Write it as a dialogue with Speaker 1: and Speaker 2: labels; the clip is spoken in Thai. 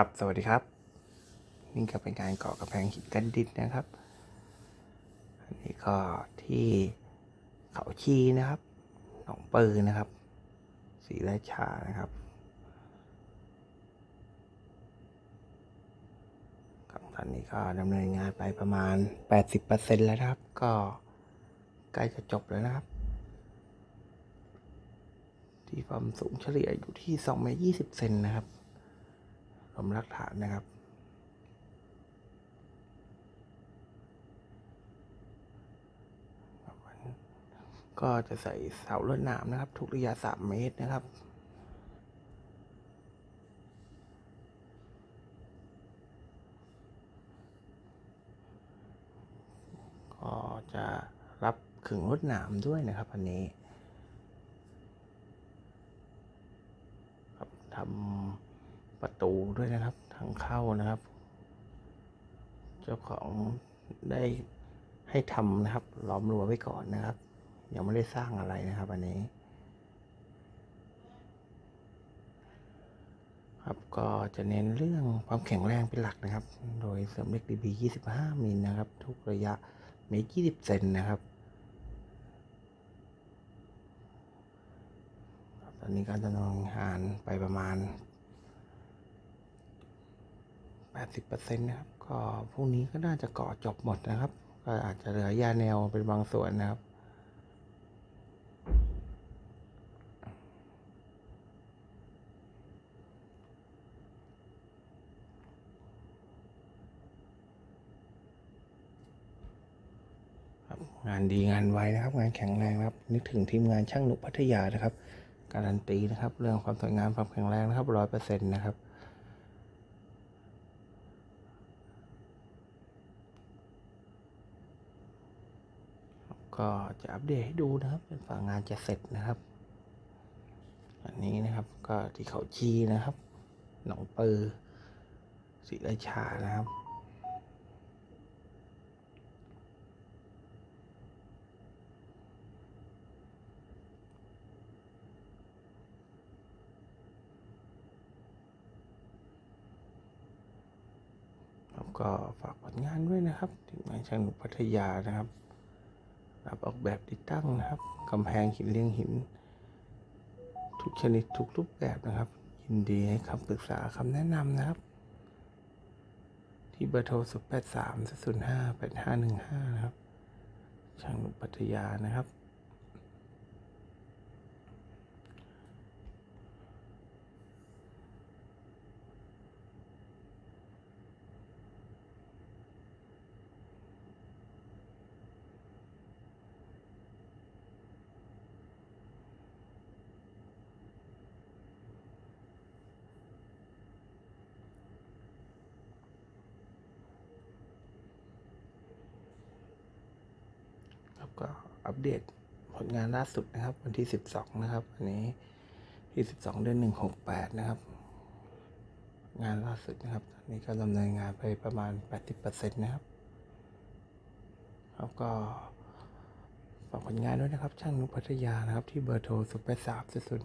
Speaker 1: ครับ สวัสดีครับ นี่ก็เป็นการก่อกระแพงหินกันดินนะครับ อันนี้ก็ที่เขาชีนะครับ หนองปือนะครับศรีราชานะครับครับตอนนี้ก็ดำเนินงานไปประมาณ 80%แล้วครับ ก็ใกล้จะจบแล้วนะครับ ที่ความสูงเฉลี่ยอยู่ที่2เมตร20เซนนะครับ รวมหลักฐานนะครับ ก็จะใส่เสาลวดหนามนะครับ ทุกระยะ3เมตรนะครับก็จะรับขึงลวดหนามด้วยนะครับอันนี้ครับทำ ประตูด้วยนะครับ ทางเข้านะครับ เจ้าของได้ให้ทำนะครับ ล้อมรั้วไว้ก่อนนะครับ ยังไม่ได้สร้างอะไรนะครับ อันนี้ ครับก็จะเน้นเรื่องความแข็งแรงเป็นหลักนะครับ โดยเสริมเหล็ก DB 25 มิลนะครับ ทุกระยะเมตร20 เซนนะครับตอนนี้การดำเนินงานไปประมาณ 80%นะครับ ก็พรุ่งนี้ก็น่าจะเก่อจบหมดนะครับ ก็อาจจะเหลือยาแนวเป็นบางส่วนนะครับครับงานดีงานไวนะครับ งานแข็งแรงนะครับ นึกถึงทีมงานช่างหนุพัทยานะครับ การันตีนะครับ เรื่องความสวยงามความแข็งแรงนะครับร้อยเปอร์เซ็นต์นะครับ ก็จะอัปเดตให้ดูนะครับเป็นฝั่งงานจะเสร็จนะครับอันนี้นะครับก็ที่เขาชีนะครับ หนองปือศรีราชานะครับก็ฝากผลงานด้วยนะครับถึงงานช่างหนุพัทยานะครับ รับออกแบบติดตั้งนะครับกำแพงหินเลี้ยงหิน ทุกชนิดทุกรูปแบบนะครับ ยินดีให้คำปรึกษาคำแนะนำนะครับ ที่เบอร์โทร0 8 3 0 5 8 5 1 5 นะครับช่างหนุพัทยานะครับ ก็อัปเดตผลงานล่าสุดนะครับ วันที่ 12 นะครับอันนี้ที่ 12 เดือน 168 นะครับ งานล่าสุดนะครับตอนนี้ก็ดำเนินงานไปประมาณ 80%นะครับครับก็ฝากผลงานด้วยนะครับ ช่างนุพัทยานะครับ ที่เบอร์โทร 0 8 3 0 0